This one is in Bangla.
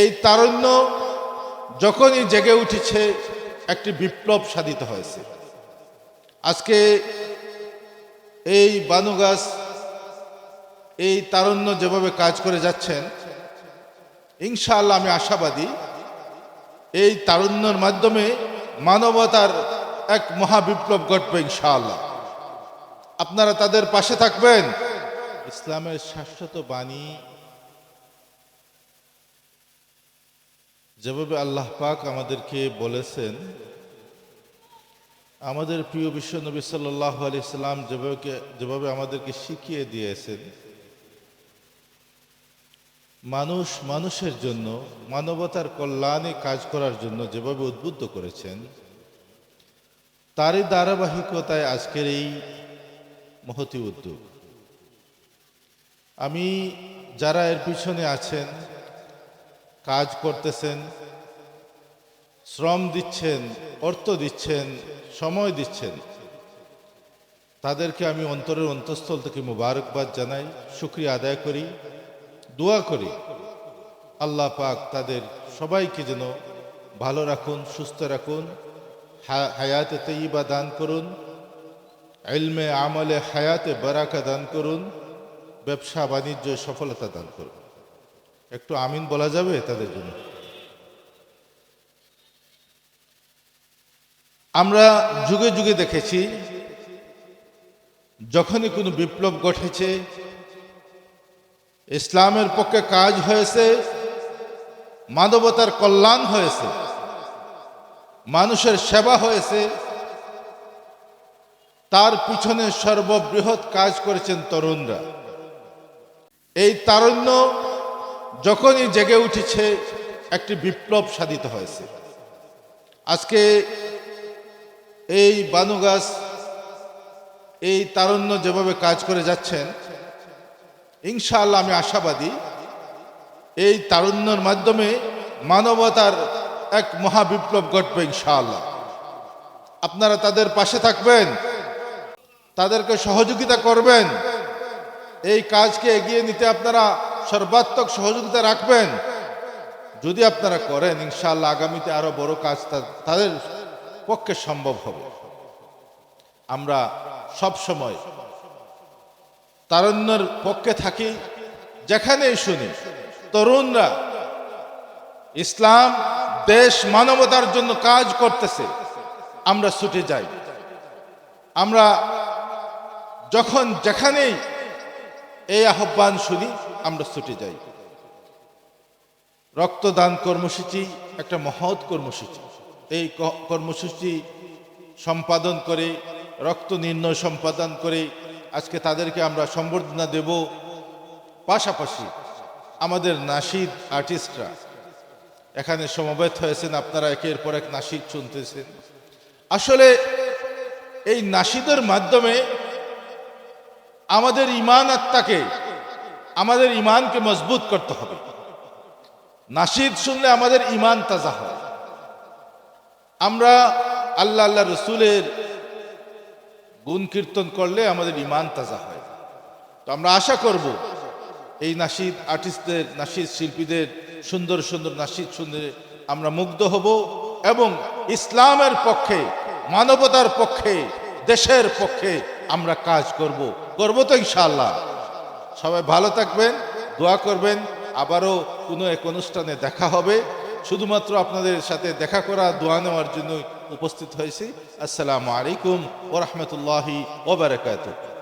এই তারণ্য যখনই জেগে উঠেছে, একটি বিপ্লব সাধিত হয়েছে। আজকে এই বানুগাছ এই তারণ্য যেভাবে কাজ করে যাচ্ছেন, ইনশাআল্লাহ আমি আশাবাদী এই তারুণ্যর মাধ্যমে মানবতার এক মহাবিপ্লব ঘটবে ইনশাআল্লাহ। আপনারা তাদের পাশে থাকবেন। ইসলামের শাশ্বত বাণী যেভাবে আল্লাহ পাক আমাদেরকে বলেছেন, আমাদের প্রিয় বিশ্ব নবী সাল্লাহ আলি সাল্লাম যেভাবে যেভাবে আমাদেরকে শিখিয়ে দিয়েছেন, মানুষ মানুষের জন্য, মানবতার কল্যাণে কাজ করার জন্য যেভাবে উদ্বুদ্ধ করেছেন, তারই ধারাবাহিকতায় আজকের এই মহতি উদ্যোগ। আমি যারা এর পিছনে আছেন কাজ করতেছেন, শ্রম দিচ্ছেন, অর্থ দিচ্ছেন, সময় দিচ্ছেন। তাদেরকে আমি অন্তরের অন্তঃস্থল থেকে মুবারকবাদ জানাই, শুক্রিয়া আদায় করি, দোয়া করি। আল্লাহ পাক তাদের সবাইকে যেন ভালো রাখুন, সুস্থ রাখুন হায়াতে তৈবা দান করুন এলমে আমলে হায়াতে বারাকা দান করুন ব্যবসা বাণিজ্য সফলতা দান করুন। একটু আমিন বলা যাবে তাদের জন্য। আমরা যুগে যুগে দেখেছি, যখনই কোনো বিপ্লব ঘটেছে, ইসলামের পক্ষে কাজ হয়েছে, মানবতার কল্যাণ হয়েছে, মানুষের সেবা হয়েছে, তার পিছনে সর্ববৃহৎ কাজ করেছেন তরুণরা। এই তারণ্য যখনই জেগে উঠেছে, একটি বিপ্লব সাধিত হয়েছে। আজকে এই বানুগাছ এই তারণ্য যেভাবে কাজ করে যাচ্ছেন, ইনশাআল্লাহ আমি আশাবাদী এই তারুণ্যর মাধ্যমে মানবতার এক মহাবিপ্লব ঘটবে ইনশাআল্লাহ। আপনারা তাদের পাশে থাকবেন, তাদেরকে সহযোগিতা করবেন। এই কাজকে এগিয়ে নিতে আপনারা সর্বাত্মক সহযোগিতা রাখবেন। যদি আপনারা করেন, ইনশাআল্লাহ আগামীতে আরও বড় কাজ তাদের পক্ষে সম্ভব হবে। আমরা সব সময় তারণ্যর পক্ষে থাকি, যেখানেই শুনি, তরুণরা ইসলাম, দেশ মানবতার জন্য কাজ করতেছে, আমরা ছুটে যাই। আমরা যখন যেখানেই এই আহ্বান শুনি আমরা ছুটে যাই। রক্তদান কর্মসূচি একটা মহৎ কর্মসূচি। এই কর্মসূচি সম্পাদন করে, রক্ত নির্ণয় সম্পাদন করে আজকে তাদেরকে আমরা সম্বর্ধনা দেব। পাশাপাশি আমাদের নাসিদ আর্টিস্টরা এখানে সমবেত হয়েছেন, আপনারা একের পর এক নাসিদ শুনতেছেন। আসলে এই নাসিদের মাধ্যমে আমাদের ইমান আত্মাকে আমাদের ইমানকে মজবুত করতে হবে। নাসিদ শুনলে আমাদের ইমান তাজা হয়। আমরা আল্লাহ আল্লাহ রসুলের গুণ কীর্তন করলে আমাদের ইমান তাজা হয়। তো আমরা আশা করব এই নাসিদ আর্টিস্টদের, নাসিদ শিল্পীদের, সুন্দর সুন্দর নাসিদ শুনে আমরা মুগ্ধ হব এবং ইসলামের পক্ষে, মানবতার পক্ষে, দেশের পক্ষে আমরা কাজ করব। করব তো ইনশাআল্লাহ। সবাই ভালো থাকবেন, দোয়া করবেন, আবারও কোনো এক অনুষ্ঠানে দেখা হবে। শুধুমাত্র আপনাদের সাথে দেখা করা, দোয়া নেওয়ার জন্য উপস্থিত হয়েছি। আসসালামু আলাইকুম ওরহমতুল্লাহি ওবরাকাতুহ